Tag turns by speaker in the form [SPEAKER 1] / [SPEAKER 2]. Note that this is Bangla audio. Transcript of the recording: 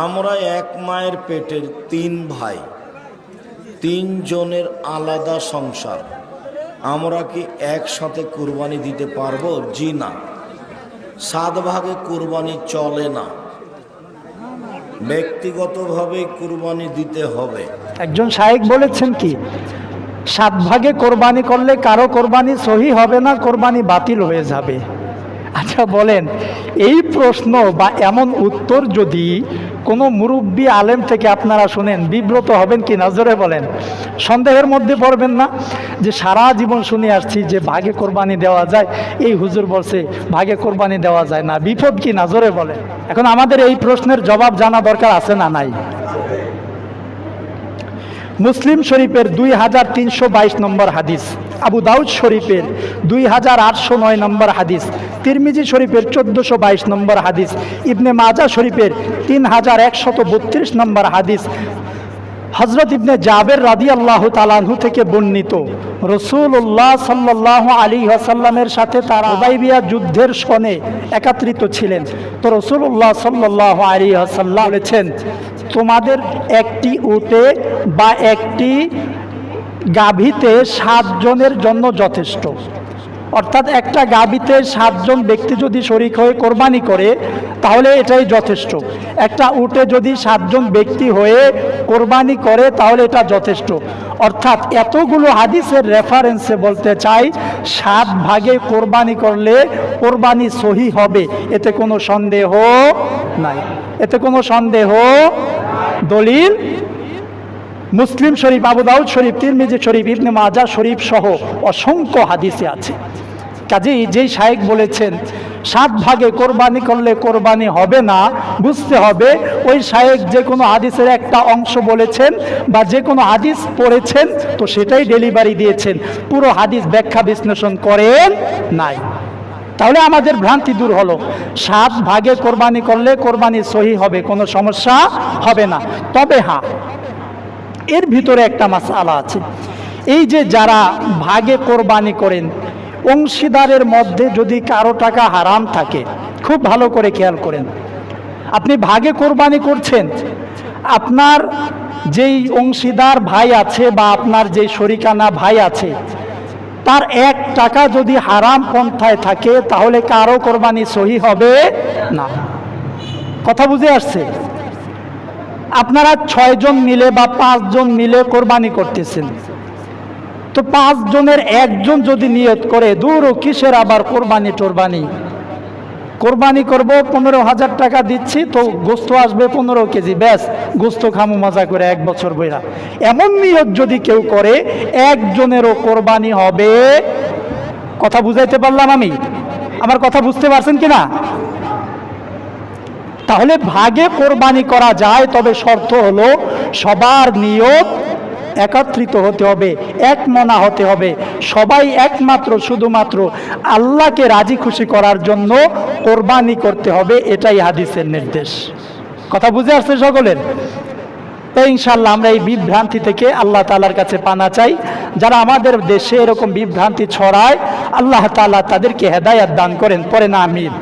[SPEAKER 1] আমরা এক মায়ের পেটের তিন ভাই। তিনজনের আলাদা সংসার। আমরা কি একসাথে কুরবানি দিতে পারব? জি না। সাত ভাগে কুরবানি চলে না। ব্যক্তিগতভাবে কুরবানি দিতে হবে।
[SPEAKER 2] একজন শায়েক বলেছেন কি, সাত ভাগে কোরবানি করলে কারও কোরবানি সহি হবে না, কোরবানি বাতিল হয়ে যাবে। আচ্ছা বলেন, এই প্রশ্ন বা এমন উত্তর যদি কোনো মুরব্বী আলেম থেকে আপনারা শুনেন, বিব্রত হবেন কি নজরে বলেন। সন্দেহের মধ্যে পড়বেন না যে সারা জীবন শুনে আসছি যে ভাগে কোরবানি দেওয়া যায়। এই হুজুর বলছে, ভাগে কোরবানি দেওয়া যায় না। বিপদ কি নজরে বলেন। এখন আমাদের এই প্রশ্নের জবাব জানা দরকার আছে না নাই? মুসলিম শরীফের দুই হাজার তিনশো বাইশ নম্বর হাদিস, আবু দাউদ শরীফের দুই হাজার আটশো নয় নম্বর হাদিস, তিরমিজি শরীফের চোদ্দোশো বাইশ নম্বর হাদিস, ইবনে মাজা শরীফের তিন হাজার একশত বত্রিশ নম্বর হাদিস। হজরত ইবনে জাবের রাদি আল্লাহ তালানহু থেকে বর্ণিত রসুল্লাহ সাল্লাহ আলী আসাল্লামের সাথে তারা ওবাইবিয়া যুদ্ধের সনে একত্রিত ছিলেন। তো রসুল্লাহ সাল্লাহ আলী আসাল্লাম বলেছেন, তোমাদের একটি উটে বা একটি গাভীতে সাতজনের জন্য যথেষ্ট। অর্থাৎ একটা গাবিতে সাতজন ব্যক্তি যদি শরিক হয়ে কোরবানি করে, তাহলে এটাই যথেষ্ট। একটা উটে যদি সাতজন ব্যক্তি হয়ে কোরবানি করে, তাহলে এটা যথেষ্ট। অর্থাৎ এতগুলো হাদিসের রেফারেন্সে বলতে চাই, সাত ভাগে কোরবানি করলে কোরবানি সহি হবে। এতে কোনো সন্দেহ নাই। এতে কোনো সন্দেহ দলিল মুসলিম শরীফ, আবু দাউদ শরীফ, তিরমিজি শরীফ, ইবনে মাজা শরীফ সহ অসংখ্য হাদিসে আছে। কাজেই যেই শায়েক বলেছেন, সাত ভাগে কোরবানি করলে কোরবানি হবে না, বুঝতে হবে, ওই শায়েক যে কোনো হাদিসের একটা অংশ বলেছেন বা যে কোনো হাদিস পড়েছেন, তো সেটাই ডেলিভারি দিয়েছেন। পুরো হাদিস ব্যাখ্যা বিশ্লেষণ করেন নাই। তাহলে আমাদের ভ্রান্তি দূর হলো। সাত ভাগে কোরবানি করলে কোরবানি সহি হবে, কোনো সমস্যা হবে না। তবে হ্যাঁ এর ভিতরে একটা মাসালা আছে। এই যে যারা ভাগে কোরবানি করেন, অংশীদারের মধ্যে যদি কারও টাকা হারাম থাকে, খুব ভালো করে খেয়াল করেন। আপনি ভাগে কোরবানি করছেন, আপনার যেই অংশীদার ভাই আছে বা আপনার যেই শরিকানা ভাই আছে, তার এক টাকা যদি হারাম পন্থায় থাকে, তাহলে কারও কোরবানি সহি হবে না। কথা বুঝে আসছে? আপনারা ছয়জন মিলে বা পাঁচজন মিলে কোরবানি করতেছেন। তো পাঁচজনের একজন যদি নিয়ত করে, দূর, কিসের আবার কোরবানি টোরবানি? কোরবানি করব, পনেরো হাজার টাকা দিচ্ছি, তো গোস্ত আসবে পনেরো কেজি। ব্যাস, গোস্ত খামু মজা করে এক বছর বইরা। এমন নিয়ত যদি কেউ করে, একজনেরও কোরবানি হবে। কথা বুঝাইতে পারলাম আমি? আমার কথা বুঝতে পারছেন কি না তাহলে ভাগে কোরবানি করা যায়, তবে শর্ত হলো সবার নিয়ত একত্রিত হতে হবে, এক মনা হতে হবে। সবাই একমাত্র, শুধুমাত্র আল্লাহকে রাজি খুশি করার জন্য কোরবানি করতে হবে, এটাই হাদিসের নির্দেশ। কথা বুঝে আসছে সকলের? তাই ইনশাল্লাহ আমরা এই বিভ্রান্তি থেকে আল্লাহ তালার কাছে পানা চাই। যারা আমাদের দেশে এরকম বিভ্রান্তি ছড়ায়, আল্লাহ তালা তাদেরকে হেদায়াত দান করেন, পরে না আমির